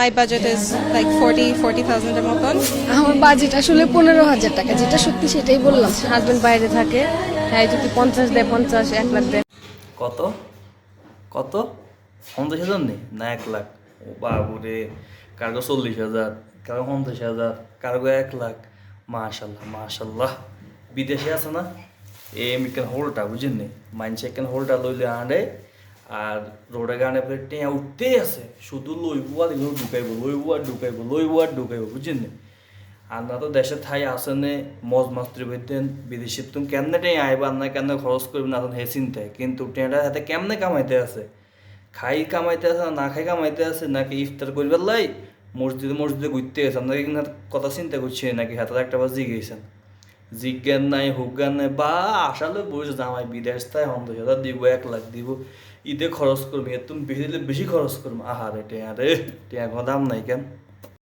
My budget is like 40, 40,000 এর মতন। আমার বাজেট আসলে পনেরো হাজার টাকা যেটা সত্যি সেটাই বললাম। হাজবেন্ড বাইরে থাকে হ্যাঁ যদি পঞ্চাশ দেয় পঞ্চাশ এক লাখ দেয়। কত? কত? পঞ্চাশ হাজার নেই? না এক লাখ। ও বাবুরে কারও চল্লিশ হাজার কারও পঞ্চাশ হাজার কারও এক লাখ। মাশাল্লাহ মাশাল্লাহ। বিদেশে আছে না? এই কেন হোলটা বুঝেন নি মাইনসে কেন হোলটা লইলে আনে? আর রোডে গানে টেঁয়া, উঠতেই আছে। শুধু লইব আর এগুলো ঢুকাইব লইব আর ঢুকাইব লইব আর ঢুকাইব বুঝেন নি? আমরা তো দেশে থাই আসেনে মজ মাস্ত্রী বইতেন, বিদেশি তুমি কেমনে টেঁ আইবা না কেমনে খরচ করবি, না তখন হে চিন্তায়। কিন্তু টেঁটা হাতে কেমনে কামাইতে আছে? খাই কামাইতে আছে, না খাই কামাইতে আছে, নাকি ইফতার করবার লাই? মসজিদে মসজিদে ঘুরতে গেছে কিন্তু কথা চিন্তা করছে, নাকি হাতে একটা বার জিগেছেন জিজ্ঞান নাই হুজ্ঞান নাই, বা আসালে বসে জামাই বিদেশ তাই হাজার দিব, এক লাখ দিব। ঈদে খরচ করবি তুমি বেশি দিলে বেশি খরচ করব আহারে, টেয়া রে, টেয়া কোনো দাম নাই কেন?